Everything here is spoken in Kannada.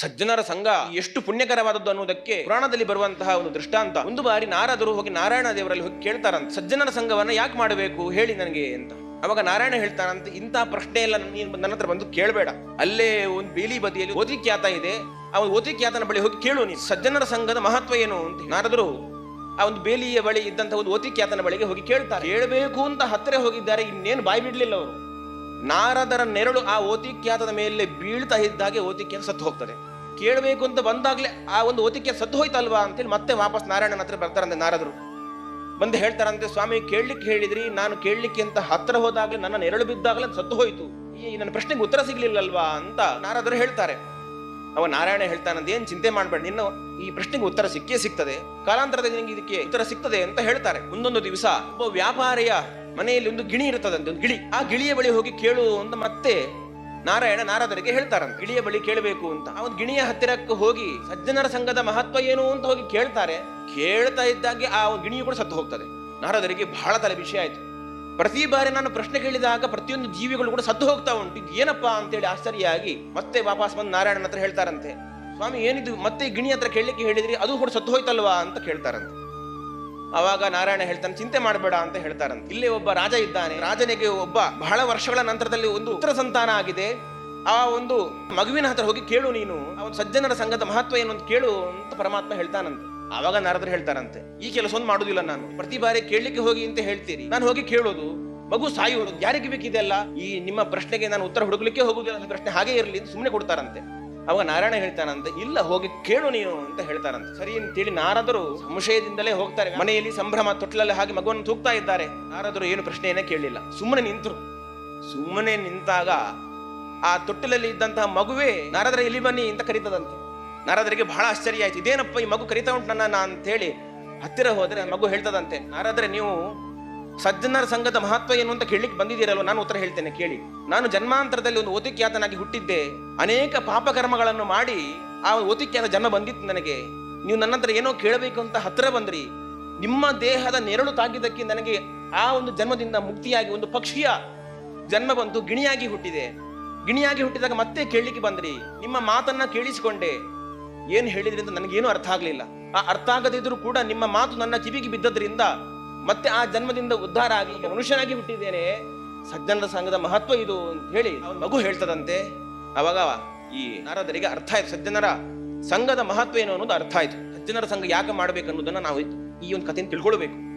ಸಜ್ಜನರ ಸಂಘ ಎಷ್ಟು ಪುಣ್ಯಕರವಾದದ್ದು ಅನ್ನೋದಕ್ಕೆ ಪುರಾಣದಲ್ಲಿ ಬರುವಂತಹ ಒಂದು ದೃಷ್ಟಾಂತ. ಒಂದು ಬಾರಿ ನಾರದರು ಹೋಗಿ ನಾರಾಯಣ ದೇವರಲ್ಲಿ ಹೋಗಿ ಕೇಳ್ತಾರಂತ. ಸಜ್ಜನರ ಸಂಘವನ್ನ ಯಾಕೆ ಮಾಡಬೇಕು ಹೇಳಿ ನನಗೆ ಅಂತ. ಅವಾಗ ನಾರಾಯಣ ಹೇಳ್ತಾರಂತ ಇಂತಹ ಪ್ರಶ್ನೆ ಎಲ್ಲ ನೀನು ನನ್ನ ಹತ್ರ ಬಂದು ಕೇಳಬೇಡ. ಅಲ್ಲೇ ಒಂದು ಬೇಲಿ ಬದಿಯಲ್ಲಿ ಓದಿಕ್ಯಾತ ಇದೆ. ಆ ಒಂದು ಓದಿಕ್ಯಾತನ ಬಳಿ ಹೋಗಿ ಕೇಳು ನೀನು. ಸಜ್ಜನರ ಸಂಘದ ಮಹತ್ವ ಏನು ಅಂತ ನಾರದರು ಆ ಒಂದು ಬೇಲಿಯ ಬಳಿ ಇದ್ದಂತಹ ಒಂದು ಓತಿಕ್ಯಾತನ ಬಳಿಗೆ ಹೋಗಿ ಕೇಳ್ತಾರೆ. ಕೇಳಬೇಕು ಅಂತ ಹತ್ತಿರ ಹೋಗಿದ್ದಾರೆ, ಇನ್ನೇನು ಬಾಯಿ ಬಿಡ್ಲಿಲ್ಲ ಅವರು. ನಾರದರ ನೆರಳು ಆ ಓತಿಕ್ಯಾತದ ಮೇಲೆ ಬೀಳ್ತಾ ಇದ್ದಾಗೆ ಓತಿಕ್ಯಾತ ಸತ್ತು ಹೋಗ್ತದೆ. ಕೇಳಬೇಕು ಅಂತ ಬಂದಾಗಲೇ ಆ ಒಂದು ಓತಿಕೆ ಸದ್ದು ಹೋಯ್ತಲ್ವಾ ಅಂತೇಳಿ ಮತ್ತೆ ವಾಪಸ್ ನಾರಾಯಣನ ಹತ್ರ ಬರ್ತಾರಂತೆ ನಾರದರು. ಬಂದು ಹೇಳ್ತಾರಂತೆ, ಸ್ವಾಮಿ, ಕೇಳಲಿಕ್ಕೆ ಹೇಳಿದ್ರಿ, ನಾನು ಕೇಳಲಿಕ್ಕೆ ಅಂತ ಹತ್ತಿರ ಹೋದಾಗಲೇ ನನ್ನ ನೆರಳು ಬಿದ್ದಾಗಲೇ ಸದ್ದು ಹೋಯ್ತು. ಈ ನನ್ನ ಪ್ರಶ್ನೆಗೆ ಉತ್ತರ ಸಿಗ್ಲಿಲ್ಲಲ್ವಾ? ಅಂತ ನಾರದರು ಹೇಳ್ತಾರೆ. ಅವ ನಾರಾಯಣ ಹೇಳ್ತಾನಂತ, ಏನು ಚಿಂತೆ ಮಾಡಬೇಡ, ನಿನ್ನ ಈ ಪ್ರಶ್ನೆಗೆ ಉತ್ತರ ಸಿಕ್ಕೇ ಸಿಗ್ತದೆ. ಕಾಲಾಂತರದಲ್ಲಿ ನಿನಗೆ ಇದಕ್ಕೆ ಉತ್ತರ ಸಿಗ್ತದೆ ಅಂತ ಹೇಳ್ತಾರೆ. ಮುಂದೊಂದು ದಿವಸ ಒಬ್ಬ ವ್ಯಾಪಾರಿಯ ಮನೆಯಲ್ಲಿ ಒಂದು ಗಿಣಿ ಇರ್ತದಂತೆ ಒಂದು ಗಿಳಿ. ಆ ಗಿಳಿಯ ಬಳಿ ಹೋಗಿ ಕೇಳು ಅಂತ ಮತ್ತೆ ನಾರಾಯಣ ನಾರದರಿಗೆ ಹೇಳ್ತಾರಂತೆ. ಗಿಳಿಯ ಬಳಿ ಕೇಳಬೇಕು ಅಂತ. ಅವನು ಗಿಣಿಯ ಹತ್ತಿರಕ್ಕೆ ಹೋಗಿ ಸಜ್ಜನರ ಸಂಘದ ಮಹತ್ವ ಏನು ಅಂತ ಹೋಗಿ ಕೇಳ್ತಾರೆ. ಕೇಳ್ತಾ ಇದ್ದಾಗೆ ಆ ಗಿಣಿಯು ಕೂಡ ಸತ್ತು ಹೋಗ್ತದೆ. ನಾರದರಿಗೆ ಬಹಳ ತಲೆ ವಿಷಯ ಆಯ್ತು. ಪ್ರತಿ ಬಾರಿ ನಾನು ಪ್ರಶ್ನೆ ಕೇಳಿದಾಗ ಪ್ರತಿಯೊಂದು ಜೀವಿಗಳು ಕೂಡ ಸತ್ತು ಹೋಗ್ತಾ ಉಂಟು. ಇದು ಏನಪ್ಪಾ ಅಂತೇಳಿ ಆಶ್ಚರ್ಯಾಗಿ ಮತ್ತೆ ವಾಪಸ್ ಬಂದು ನಾರಾಯಣನ ಹತ್ರ ಹೇಳ್ತಾರಂತೆ. ಸ್ವಾಮಿ, ಏನಿದು? ಮತ್ತೆ ಗಿಣಿ ಹತ್ರ ಕೇಳಲಿಕ್ಕೆ ಹೇಳಿದ್ರಿ, ಅದು ಕೂಡ ಸತ್ತು ಹೋಯ್ತಲ್ವಾ ಅಂತ ಕೇಳ್ತಾರಂತೆ. ಅವಾಗ ನಾರಾಯಣ ಹೇಳ್ತಾನೆ, ಚಿಂತೆ ಮಾಡಬೇಡ ಅಂತ ಹೇಳ್ತಾರಂತೆ. ಇಲ್ಲಿ ಒಬ್ಬ ರಾಜ ಇದ್ದಾನೆ. ರಾಜನಿಗೆ ಒಬ್ಬ ಬಹಳ ವರ್ಷಗಳ ನಂತರದಲ್ಲಿ ಒಂದು ಉತ್ತರ ಸಂತಾನ ಆಗಿದೆ. ಆ ಒಂದು ಮಗುವಿನ ಹತ್ರ ಹೋಗಿ ಕೇಳು ನೀನು. ಆ ಒಂದು ಸಜ್ಜನರ ಸಂಘದ ಮಹತ್ವ ಏನು ಅಂತ ಕೇಳು ಅಂತ ಪರಮಾತ್ಮ ಹೇಳ್ತಾನಂತೆ. ಆವಾಗ ನಾರದರು ಹೇಳ್ತಾರಂತೆ, ಈ ಕೆಲಸವನ್ನು ಮಾಡುದಿಲ್ಲ ನಾನು. ಪ್ರತಿ ಬಾರಿ ಕೇಳಲಿಕ್ಕೆ ಹೋಗಿ ಅಂತ ಹೇಳ್ತೀರಿ. ನಾನು ಹೋಗಿ ಕೇಳೋದು. ಮಗು ಸಾಯುವುದು. ಯಾರಿಗೆ ಬೇಕಿದೆಯಲ್ಲ ಈ ನಿಮ್ಮ ಪ್ರಶ್ನೆಗೆ ನಾನು ಉತ್ತರ ಹುಡುಕ್ಲಿಕ್ಕೆ ಹೋಗುದಿಲ್ಲ. ಪ್ರಶ್ನೆ ಹಾಗೆ ಇರಲಿ ಸುಮ್ಮನೆ ಕೊಡ್ತಾರಂತೆ. ಅವಾಗ ನಾರಾಯಣ ಹೇಳ್ತಾನಂತೆ, ಇಲ್ಲ, ಹೋಗಿ ಕೇಳು ನೀನು ಅಂತ ಹೇಳ್ತಾರಂತೆ. ಸರಿ ಅಂತೇಳಿ ನಾರದರು ಸಂಶಯದಿಂದಲೇ ಹೋಗ್ತಾರೆ. ಮನೆಯಲ್ಲಿ ಸಂಭ್ರಮ, ತೊಟ್ಲಲ್ಲಿ ಹಾಗೆ ಮಗುವನ್ನು ತೂಗ್ತಾ ಇದ್ದಾರೆ. ನಾರದರು ಏನು ಪ್ರಶ್ನೆಯನ್ನೇ ಕೇಳಲಿಲ್ಲ. ಸುಮ್ಮನೆ ನಿಂತರು. ಸುಮ್ಮನೆ ನಿಂತಾಗ ಆ ತೊಟ್ಟಿಲಲ್ಲಿ ಇದ್ದಂತಹ ಮಗುವೇ, ನಾರದರ ಇಲ್ಲಿ ಬನ್ನಿ ಅಂತ ಕರೀತದಂತೆ. ನಾರದರಿಗೆ ಬಹಳ ಆಶ್ಚರ್ಯ ಆಯ್ತು. ಇದೇನಪ್ಪ, ಈ ಮಗು ಕರಿತಾ ಉಂಟು ನನ್ನ ಅಂತ ಹೇಳಿ ಹತ್ತಿರ ಹೋದರೆ ಮಗು ಹೇಳ್ತದಂತೆ, ನಾರದ್ರೆ ನೀವು ಸಜ್ಜನರ ಸಂಘದ ಮಹತ್ವ ಏನು ಅಂತ ಕೇಳಲಿಕ್ಕೆ ಬಂದಿದ್ದೀರಲ್ವ? ನಾನು ಉತ್ತರ ಹೇಳ್ತೇನೆ, ಕೇಳಿ. ನಾನು ಜನ್ಮಾಂತರದಲ್ಲಿ ಒಂದು ಓತಿಕ್ಯಾತನಾಗಿ ಹುಟ್ಟಿದ್ದೆ. ಅನೇಕ ಪಾಪಕರ್ಮಗಳನ್ನು ಮಾಡಿ ಆ ಓತಿಕ್ಯಾತ ಜನ್ಮ ಬಂದಿತ್ತು ನನಗೆ. ನೀವು ನನ್ನ ಹತ್ರ ಏನೋ ಕೇಳಬೇಕು ಅಂತ ಹತ್ತಿರ ಬಂದ್ರಿ. ನಿಮ್ಮ ದೇಹದ ನೆರಳು ತಾಗಿದ್ದಕ್ಕೆ ನನಗೆ ಆ ಒಂದು ಜನ್ಮದಿಂದ ಮುಕ್ತಿಯಾಗಿ ಒಂದು ಪಕ್ಷಿಯ ಜನ್ಮ ಬಂತು, ಗಿಣಿಯಾಗಿ ಹುಟ್ಟಿದೆ. ಗಿಣಿಯಾಗಿ ಹುಟ್ಟಿದಾಗ ಮತ್ತೆ ಕೇಳಲಿಕ್ಕೆ ಬಂದ್ರಿ. ನಿಮ್ಮ ಮಾತನ್ನ ಕೇಳಿಸಿಕೊಂಡೆ. ಏನು ಹೇಳಿದ್ರಿ ಅಂತ ನನಗೇನು ಅರ್ಥ ಆಗಲಿಲ್ಲ. ಆ ಅರ್ಥ ಆಗದಿದ್ರು ಕೂಡ ನಿಮ್ಮ ಮಾತು ನನ್ನ ಕಿವಿಗೆ ಬಿದ್ದದ್ರಿಂದ ಮತ್ತೆ ಆ ಜನ್ಮದಿಂದ ಉದ್ಧಾರ ಆಗಿ ಮನುಷ್ಯನಾಗಿ ಹುಟ್ಟಿದ್ದೇನೆ. ಸಜ್ಜನರ ಸಂಘದ ಮಹತ್ವ ಇದು ಅಂತ ಹೇಳಿ ಮಗು ಹೇಳ್ತದಂತೆ. ಅವಾಗ ಈ ನಾರದರಿಗೆ ಅರ್ಥ ಆಯ್ತು. ಸಜ್ಜನರ ಸಂಘದ ಮಹತ್ವ ಏನು ಅನ್ನೋದು ಅರ್ಥ ಆಯ್ತು. ಸಜ್ಜನರ ಸಂಘ ಯಾಕೆ ಮಾಡ್ಬೇಕು ಅನ್ನೋದನ್ನ ನಾವು ಈ ಒಂದು ಕಥೆಯನ್ನು ತಿಳ್ಕೊಳ್ಬೇಕು.